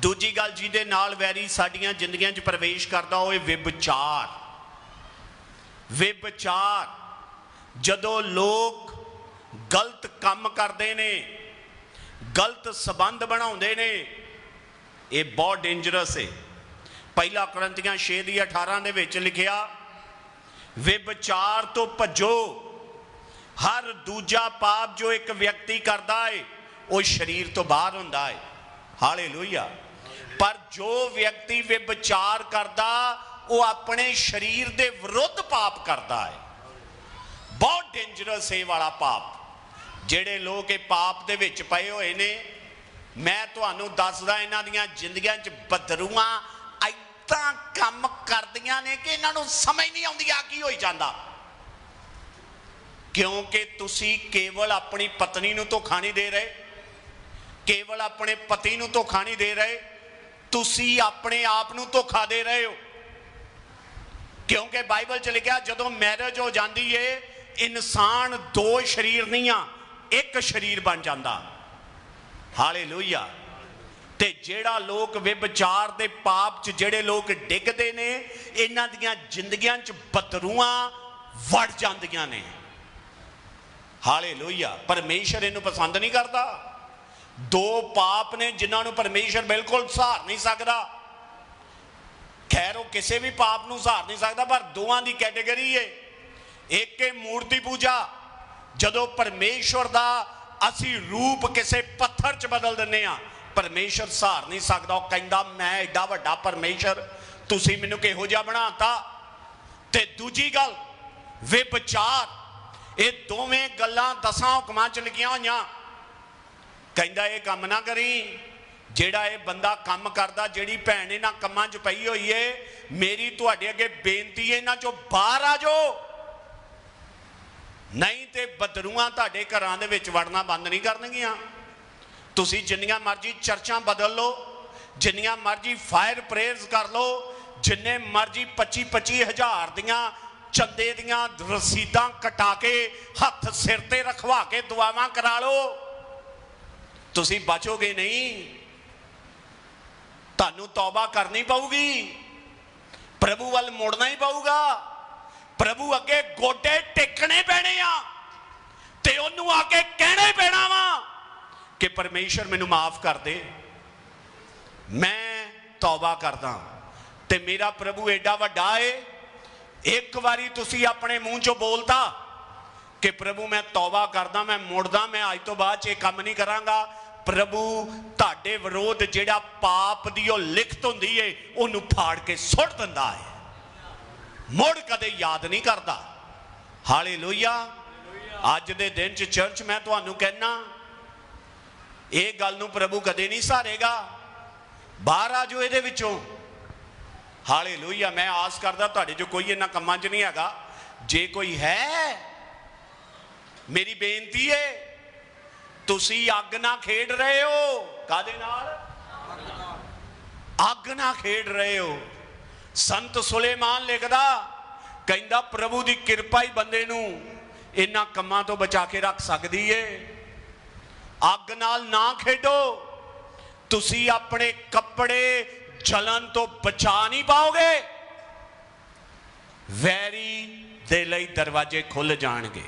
ਦੂਜੀ ਗੱਲ ਜਿਹਦੇ ਨਾਲ ਵੈਰੀ ਸਾਡੀਆਂ ਜ਼ਿੰਦਗੀਆਂ 'ਚ ਪ੍ਰਵੇਸ਼ ਕਰਦਾ ਉਹ ਹੈ ਵਿਭਚਾਰ। ਵਿਭਚਾਰ। ਜਦੋਂ ਲੋਕ ਗਲਤ ਕੰਮ ਕਰਦੇ ਨੇ, ਗਲਤ ਸਬੰਧ ਬਣਾਉਂਦੇ ਨੇ, ਇਹ ਬਹੁਤ ਡੇਂਜਰਸ ਹੈ ਪਹਿਲਾ ਕਰੰਤੀਆਂ 6 ਦੀ 18 ਦੇ ਵਿੱਚ ਲਿਖਿਆ, ਵਿਭਚਾਰ ਤੋਂ ਭੱਜੋ। ਹਰ ਦੂਜਾ ਪਾਪ ਜੋ ਇੱਕ ਵਿਅਕਤੀ ਕਰਦਾ ਏ, ਉਹ ਸਰੀਰ ਤੋਂ ਬਾਹਰ ਹੁੰਦਾ ਹੈ ਹਾਲੇਲੂਇਆ। ਪਰ ਜੋ ਵਿਅਕਤੀ ਵਿਚਾਰ ਕਰਦਾ, ਉਹ ਆਪਣੇ ਸਰੀਰ ਦੇ ਵਿਰੁੱਧ ਪਾਪ ਕਰਦਾ ਹੈ। ਬਹੁਤ ਡੇਂਜਰਸ ਹੈ ਇਹ ਵਾਲਾ ਪਾਪ। ਜਿਹੜੇ ਲੋਕ ਇਹ ਪਾਪ ਦੇ ਵਿੱਚ ਪਏ ਹੋਏ ਨੇ, ਮੈਂ ਤੁਹਾਨੂੰ ਦੱਸਦਾ ਇਹਨਾਂ ਦੀਆਂ ਜ਼ਿੰਦਗੀਆਂ 'ਚ ਬਦਰੂਆਂ ਐਦਾਂ ਕੰਮ ਕਰਦੀਆਂ ਨੇ ਕਿ ਇਹਨਾਂ ਨੂੰ ਸਮਝ ਨਹੀਂ ਆਉਂਦੀ ਆ ਕੀ ਹੋਈ ਜਾਂਦਾ। ਕਿਉਂਕਿ ਤੁਸੀਂ ਕੇਵਲ ਆਪਣੀ ਪਤਨੀ ਨੂੰ ਧੋਖਾ ਨਹੀਂ ਦੇ ਰਹੇ, ਕੇਵਲ ਆਪਣੇ ਪਤੀ ਨੂੰ ਧੋਖਾ ਨਹੀਂ ਦੇ ਰਹੇ ਤੁਸੀਂ ਆਪਣੇ ਆਪ ਨੂੰ ਧੋਖਾ ਦੇ ਰਹੇ ਹੋ। ਕਿਉਂਕਿ ਬਾਈਬਲ 'ਚ ਲਿਖਿਆ, ਜਦੋਂ ਮੈਰਿਜ ਹੋ ਜਾਂਦੀ ਏ, ਇਨਸਾਨ ਦੋ ਸਰੀਰ ਨਹੀਂ ਆ ਇੱਕ ਸਰੀਰ ਬਣ ਜਾਂਦਾ। ਹਾਲੇਲੂਇਆ ਤੇ ਜਿਹੜਾ ਲੋਕ ਵਿਭਚਾਰ ਦੇ ਪਾਪ 'ਚ, ਜਿਹੜੇ ਲੋਕ ਡਿੱਗਦੇ ਨੇ, ਇਹਨਾਂ ਦੀਆਂ ਜ਼ਿੰਦਗੀਆਂ 'ਚ ਬਦਰੂਆਂ ਵੜ ਜਾਂਦੀਆਂ ਨੇ। ਹਾਲੇਲੂਇਆ ਪਰਮੇਸ਼ਰ ਇਹਨੂੰ ਪਸੰਦ ਨਹੀਂ ਕਰਦਾ। ਦੋ ਪਾਪ ਨੇ ਜਿਨ੍ਹਾਂ ਨੂੰ ਪਰਮੇਸ਼ਰ ਬਿਲਕੁਲ ਸਹਾਰ ਨਹੀਂ ਸਕਦਾ। ਖੈਰ, ਉਹ ਕਿਸੇ ਵੀ ਪਾਪ ਨੂੰ ਸਹਾਰ ਨਹੀਂ ਸਕਦਾ, ਪਰ ਦੋਵਾਂ ਦੀ ਕੈਟਾਗਰੀ ਏ। ਇੱਕ ਹੈ ਮੂਰਤੀ ਪੂਜਾ। ਜਦੋਂ ਪਰਮੇਸ਼ਵਰ ਦਾ ਅਸੀਂ ਰੂਪ ਕਿਸੇ ਪੱਥਰ 'ਚ ਬਦਲ ਦਿੰਨੇ ਆ ਪਰਮੇਸ਼ਰ ਸਹਾਰ ਨਹੀਂ ਸਕਦਾ। ਉਹ ਕਹਿੰਦਾ, ਮੈਂ ਐਡਾ ਵੱਡਾ ਪਰਮੇਸ਼ਰ ਤੁਸੀਂ ਮੈਨੂੰ ਕਿਹੋ ਜਿਹਾ ਬਣਾਤਾ? ਤੇ ਦੂਜੀ ਗੱਲ, ਵਿਭਚਾਰ। ਇਹ ਦੋਵੇਂ ਗੱਲਾਂ ਦਸਾਂ ਹੁਕਮਾਂ 'ਚ ਲਿਖੀਆਂ ਹੋਈਆਂ। ਕਹਿੰਦਾ ਇਹ ਕੰਮ ਨਾ ਕਰੀ। ਜਿਹੜਾ ਇਹ ਬੰਦਾ ਕੰਮ ਕਰਦਾ, ਜਿਹੜੀ ਭੈਣ ਇਹਨਾਂ ਕੰਮਾਂ 'ਚ ਪਈ ਹੋਈ ਏ, ਮੇਰੀ ਤੁਹਾਡੇ ਅੱਗੇ ਬੇਨਤੀ ਹੈ ਇਹਨਾਂ 'ਚੋਂ ਬਾਹਰ ਆ ਜਾਓ। ਨਹੀਂ ਤੇ ਬਦਰੂਆਂ ਤੁਹਾਡੇ ਘਰਾਂ ਦੇ ਵਿੱਚ ਵੜਨਾ ਬੰਦ ਨਹੀਂ ਕਰਨਗੀਆਂ। ਤੁਸੀਂ ਜਿੰਨੀਆਂ ਮਰਜ਼ੀ ਚਰਚਾਂ ਬਦਲ ਲਓ, ਜਿੰਨੀਆਂ ਮਰਜ਼ੀ ਫਾਇਰ ਪ੍ਰੇਅਰਸ ਕਰ ਲਓ, ਜਿੰਨੇ ਮਰਜ਼ੀ 25 25 ਹਜ਼ਾਰ ਦੀਆਂ ਚੰਦੇ ਦੀਆਂ ਰਸੀਦਾਂ ਕਟਾ ਕੇ ਹੱਥ ਸਿਰ ਤੇ ਰਖਵਾ ਕੇ ਦੁਆਵਾਂ ਕਰਾ ਲਓ। ਤੁਸੀਂ ਬਚੋਗੇ ਨਹੀਂ, ਤੁਹਾਨੂੰ ਤੌਬਾ ਕਰਨੀ ਪਊਗੀ, ਪ੍ਰਭੂ ਵੱਲ ਮੁੜਨਾ ਹੀ ਪਊਗਾ, ਪ੍ਰਭੂ ਅੱਗੇ ਗੋਡੇ ਟੇਕਣੇ ਪੈਣੇ ਆ, ਤੇ ਉਹਨੂੰ ਆ ਕੇ ਕਹਿਣਾ ਹੀ ਪੈਣਾ ਵਾ ਕਿ ਪਰਮੇਸ਼ਰ ਮੈਨੂੰ ਮਾਫ ਕਰ ਦੇ। ਮੈਂ ਤੌਬਾ ਕਰਦਾ ਤੇ ਮੇਰਾ ਪ੍ਰਭੂ ਐਡਾ ਵੱਡਾ ਏ। ਇੱਕ ਵਾਰੀ ਤੁਸੀਂ ਆਪਣੇ ਮੂੰਹ ਚੋਂ ਬੋਲਤਾ ਕਿ ਪ੍ਰਭੂ ਮੈਂ ਤੌਬਾ ਕਰਦਾ, ਮੈਂ ਮੁੜਦਾ, ਮੈਂ ਅੱਜ ਤੋਂ ਬਾਅਦ ਚ ਇਹ ਕੰਮ ਨਹੀਂ ਕਰਾਂਗਾ। ਪ੍ਰਭੂ, ਤੁਹਾਡੇ ਵਿਰੋਧ ਜਿਹੜਾ ਪਾਪ ਦੀ ਉਹ ਲਿਖਤ ਹੁੰਦੀ ਏ, ਉਹਨੂੰ ਫਾੜ ਕੇ ਸੁੱਟ ਦਿੰਦਾ ਹੈ ਮੁੜ ਕਦੇ ਯਾਦ ਨਹੀਂ ਕਰਦਾ। ਹਾਲੇਲੂਇਆ। ਅੱਜ ਦੇ ਦਿਨ ਚ ਚਰਚ ਮੈਂ ਤੁਹਾਨੂੰ ਕਹਿਣਾ ਇਹ ਗੱਲ ਨੂੰ ਪ੍ਰਭੂ ਕਦੇ ਨਹੀਂ ਸਾਰੇਗਾ। ਬਾਹਰ ਆ ਜਾਓ ਇਹਦੇ ਵਿੱਚੋਂ। ਹਾਲੇਲੂਇਆ। ਮੈਂ ਆਸ ਕਰਦਾ ਤੁਹਾਡੇ ਜੋ ਕੋਈ ਇਹਨਾਂ ਕੰਮਾਂ 'ਚ ਨਹੀਂ ਹੈਗਾ। ਜੇ ਕੋਈ ਹੈ, ਮੇਰੀ ਬੇਨਤੀ ਏ ਤੁਸੀਂ ਅੱਗ ਨਾਲ ਖੇਡ ਰਹੇ ਹੋ। ਕਾਦੇ ਨਾਲ? ਅੱਗ ਨਾਲ ਖੇਡ ਰਹੇ ਹੋ। ਸੰਤ ਸੁਲੇਮਾਨ ਲਿਖਦਾ, ਕਹਿੰਦਾ, ਪ੍ਰਭੂ ਦੀ ਕਿਰਪਾ ਹੀ ਬੰਦੇ ਨੂੰ ਇਹਨਾਂ ਕੰਮਾਂ ਤੋਂ ਬਚਾ ਕੇ ਰੱਖ ਸਕਦੀ ਏ। ਅੱਗ ਨਾਲ ਨਾ ਖੇਡੋ। ਤੁਸੀਂ ਆਪਣੇ ਕੱਪੜੇ ਜਲਨ ਤੋਂ ਬਚਾ ਨਹੀਂ ਪਾਓਗੇ। ਵੈਰੀ ਦੇ ਲਈ ਦਰਵਾਜ਼ੇ ਖੁੱਲ ਜਾਣਗੇ।